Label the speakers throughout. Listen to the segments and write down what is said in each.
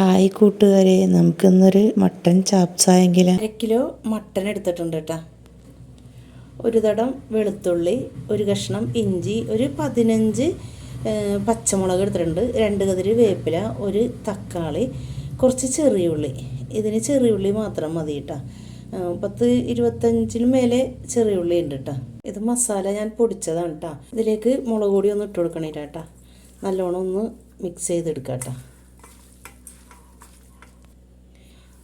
Speaker 1: Hi കൂട്ടുകാരെ നമുക്കിന്നൊരു mutton ചാപ്സായെങ്കിലും.
Speaker 2: അര കിലോ മട്ടൻ എടുത്തിട്ടുണ്ട് കേട്ടോ ഒരു തടം വെളുത്തുള്ളി ഒരു കഷ്ണം ഇഞ്ചി ഒരു പതിനഞ്ച് പച്ചമുളക് എടുത്തിട്ടുണ്ട്. രണ്ട് കതിരി വേപ്പില ഒരു തക്കാളി കുറച്ച് ചെറിയ ചെറിയുള്ളി. ഇതിന് ചെറിയുള്ളി മാത്രം മതി കേട്ടോ പത്ത് ഇരുപത്തഞ്ചിന് മേലെ ചെറിയുള്ളി ഉണ്ട് കേട്ടോ ഇത് മസാല ഞാൻ പൊടിച്ചതാണ് കേട്ടോ ഇതിലേക്ക് മുളക് പൊടി ഒന്ന് ഇട്ട് കൊടുക്കണേ കേട്ടോ നല്ലോണം ഒന്ന് മിക്സ് ചെയ്തെടുക്കാം കേട്ടോ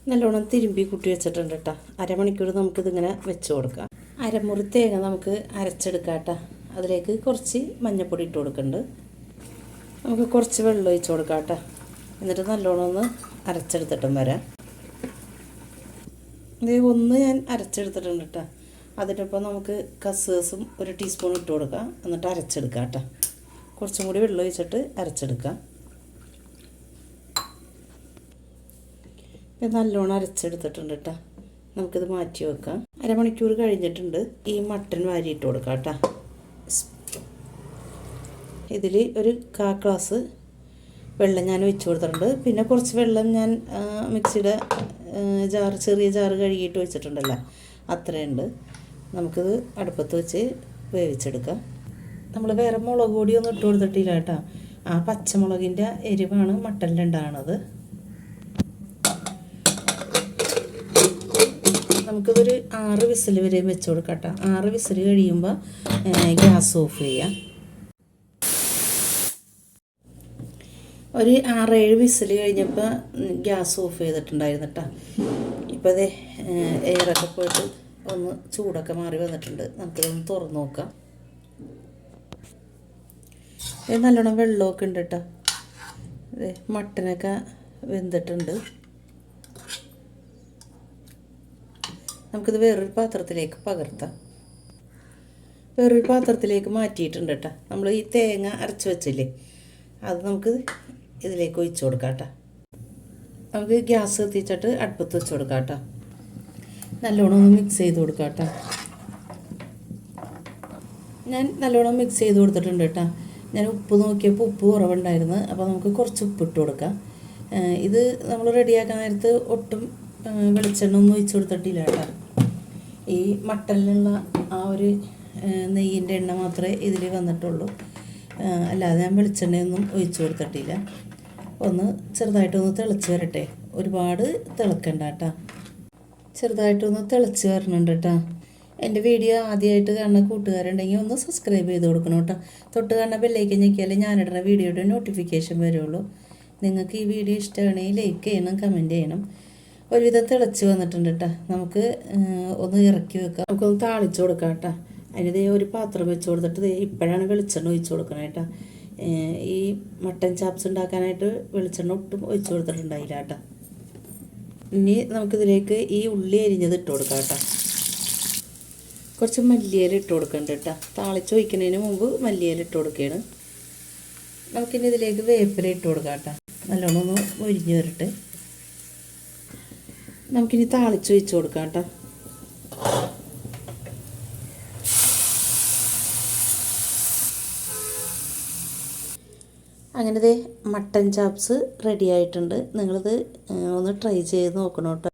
Speaker 2: നല്ലോണം തിരുമ്പി കുട്ടി വെച്ചിട്ടുണ്ട് കേട്ടോ അരമണിക്കൂർ നമുക്കിതിങ്ങനെ വെച്ച് കൊടുക്കാം. അരമുറി തേങ്ങ നമുക്ക് അരച്ചെടുക്കാം കേട്ടോ അതിലേക്ക് കുറച്ച് മഞ്ഞൾപ്പൊടി ഇട്ട് കൊടുക്കുന്നുണ്ട് നമുക്ക് കുറച്ച് വെള്ളം ഒഴിച്ച് കൊടുക്കാം കേട്ടോ എന്നിട്ട് നല്ലോണം ഒന്ന് അരച്ചെടുത്തിട്ടും വരാം. ഇത് ഒന്ന് ഞാൻ അരച്ചെടുത്തിട്ടുണ്ട് കേട്ടോ അതിനൊപ്പം നമുക്ക് കസേസും ഒരു ടീസ്പൂൺ ഇട്ട് കൊടുക്കാം. എന്നിട്ട് അരച്ചെടുക്കാം കേട്ടോ കുറച്ചും കൂടി വെള്ളം ഒഴിച്ചിട്ട് അരച്ചെടുക്കാം. ഇത് നല്ലോണം അരച്ചെടുത്തിട്ടുണ്ട് കേട്ടോ നമുക്കിത് മാറ്റി വെക്കാം. അരമണിക്കൂർ കഴിഞ്ഞിട്ടുണ്ട്. ഈ മട്ടൻ വാരിയിട്ട് കൊടുക്കാം കേട്ടോ ഇതിൽ ഒരു കാ ഗ്ലാസ് വെള്ളം ഞാൻ ഒഴിച്ച് കൊടുത്തിട്ടുണ്ട്. പിന്നെ കുറച്ച് വെള്ളം ഞാൻ മിക്സിയുടെ ജാർ ചെറിയ ജാറ് കഴുകിയിട്ട് വെച്ചിട്ടുണ്ടല്ലോ. അത്രയുണ്ട് നമുക്കിത് അടുപ്പത്ത് വെച്ച് വേവിച്ചെടുക്കാം. നമ്മൾ വേറെ മുളക് പൊടിയൊന്നും ഇട്ട് കൊടുത്തിട്ടില്ല കേട്ടോ ആ പച്ചമുളകിന്റെ എരിവാണ് മട്ടനിലുണ്ടാകണത് നമുക്കിതൊരു ആറ് വിസിൽ വരെ വെച്ച് കൊടുക്കാം കേട്ടോ ആറ് വിസിൽ കഴിയുമ്പോൾ ഗ്യാസ് ഓഫ് ചെയ്യാം. ഒരു ആറേഴ് വിസിൽ കഴിഞ്ഞപ്പോൾ ഗ്യാസ് ഓഫ് ചെയ്തിട്ടുണ്ടായിരുന്നു കേട്ടോ ഇപ്പോൾ അതെ എയറൊക്കെ പോയിട്ട് ഒന്ന് ചൂടൊക്കെ മാറി വന്നിട്ടുണ്ട്. നമുക്കിതൊന്ന് തുറന്ന് നോക്കാം. നല്ലോണം വെള്ളമൊക്കെ ഉണ്ട് കേട്ടോ മട്ടനൊക്കെ വെന്തിട്ടുണ്ട്. നമുക്കിത് വേറൊരു പാത്രത്തിലേക്ക് പകർത്താം. വേറൊരു പാത്രത്തിലേക്ക് മാറ്റിയിട്ടുണ്ട് കേട്ടോ. നമ്മൾ ഈ തേങ്ങ അരച്ച് വെച്ചില്ലേ അത് നമുക്ക് ഇതിലേക്ക് ഒഴിച്ചു കൊടുക്കാം കേട്ടോ. നമുക്ക് ഗ്യാസ് കത്തിച്ചിട്ട് അടുപ്പത്ത് വെച്ച് കൊടുക്കാം കേട്ടോ. നല്ലോണം ഒന്ന് മിക്സ് ചെയ്ത് കൊടുക്കാം കേട്ടോ. ഞാൻ നല്ലോണം മിക്സ് ചെയ്ത് കൊടുത്തിട്ടുണ്ട് കേട്ടോ. ഞാൻ ഉപ്പ് നോക്കിയപ്പോൾ ഉപ്പ് കുറവുണ്ടായിരുന്നു. അപ്പോൾ നമുക്ക് കുറച്ച് ഉപ്പ് ഇട്ട് കൊടുക്കാം. ഇത് നമ്മൾ റെഡിയാക്കാൻ നേരത്ത് ഒട്ടും വെളിച്ചെണ്ണ ഒന്നും ഒഴിച്ചു കൊടുത്തിട്ടില്ല കേട്ടോ. ഈ മട്ടനിലുള്ള ആ ഒരു നെയ്യിന്റെ എണ്ണ മാത്രമേ ഇതിൽ വന്നിട്ടുള്ളൂ. അല്ലാതെ ഞാൻ വെളിച്ചെണ്ണയൊന്നും ഒഴിച്ചു കൊടുത്തിട്ടില്ല. ഒന്ന് ചെറുതായിട്ടൊന്ന് തിളച്ച് വരട്ടെ. ഒരുപാട് തിളക്കണ്ട കേട്ടോ. ചെറുതായിട്ടൊന്ന് തിളച്ച് വരണുണ്ട് കേട്ടോ. എന്റെ വീഡിയോ ആദ്യമായിട്ട് കാണുന്ന കൂട്ടുകാരുണ്ടെങ്കിൽ ഒന്ന് സബ്സ്ക്രൈബ് ചെയ്ത് കൊടുക്കണം കേട്ടോ. തൊട്ട് കാണുന്ന ബെല്ലേക്ക് ഞെക്കിയാലേ ഞാനിടുന്ന വീഡിയോയുടെ നോട്ടിഫിക്കേഷൻ വരുള്ളൂ. നിങ്ങൾക്ക് ഈ വീഡിയോ ഇഷ്ടമാണെങ്കിൽ ലൈക്ക് ചെയ്യണം കമന്റ് ചെയ്യണം. ഒരുവിധം തിളച്ച് വന്നിട്ടുണ്ട് കേട്ടോ നമുക്ക് ഒന്ന് ഇറക്കി വെക്കാം. നമുക്കൊന്ന് താളിച്ച് കൊടുക്കാം കേട്ടോ അതിന് ദേ ഒരു പാത്രം വെച്ച് കൊടുത്തിട്ട് ഇപ്പോഴാണ് വെളിച്ചെണ്ണ ഒഴിച്ച് കൊടുക്കണം കേട്ടോ ഈ മട്ടൻ ചാപ്സ് ഉണ്ടാക്കാനായിട്ട് വെളിച്ചെണ്ണ ഒട്ടും ഒഴിച്ച് കൊടുത്തിട്ടുണ്ടായില്ല കേട്ടോ ഇനി നമുക്കിതിലേക്ക് ഈ ഉള്ളി അരിഞ്ഞത് ഇട്ട് കൊടുക്കാം കേട്ടോ കുറച്ച് മല്ലിയില ഇട്ട് കൊടുക്കണ്ട കേട്ടോ താളിച്ച് ഒഴിക്കുന്നതിന് മുമ്പ് മല്ലിയില ഇട്ട് കൊടുക്കുകയാണ്. നമുക്കിനി ഇതിലേക്ക് വേപ്പില ഇട്ട് കൊടുക്കാം കേട്ടോ നല്ലോണം ഒന്ന് മുരിഞ്ഞ് വരട്ടെ. നമുക്കിനി താളിച്ച് ഒഴിച്ച് കൊടുക്കാം കേട്ടോ. അങ്ങനെ ദേ മട്ടൻ ചാപ്സ് റെഡി ആയിട്ടുണ്ട്. നിങ്ങളിത് ഒന്ന് ട്രൈ ചെയ്ത് നോക്കണം കേട്ടോ.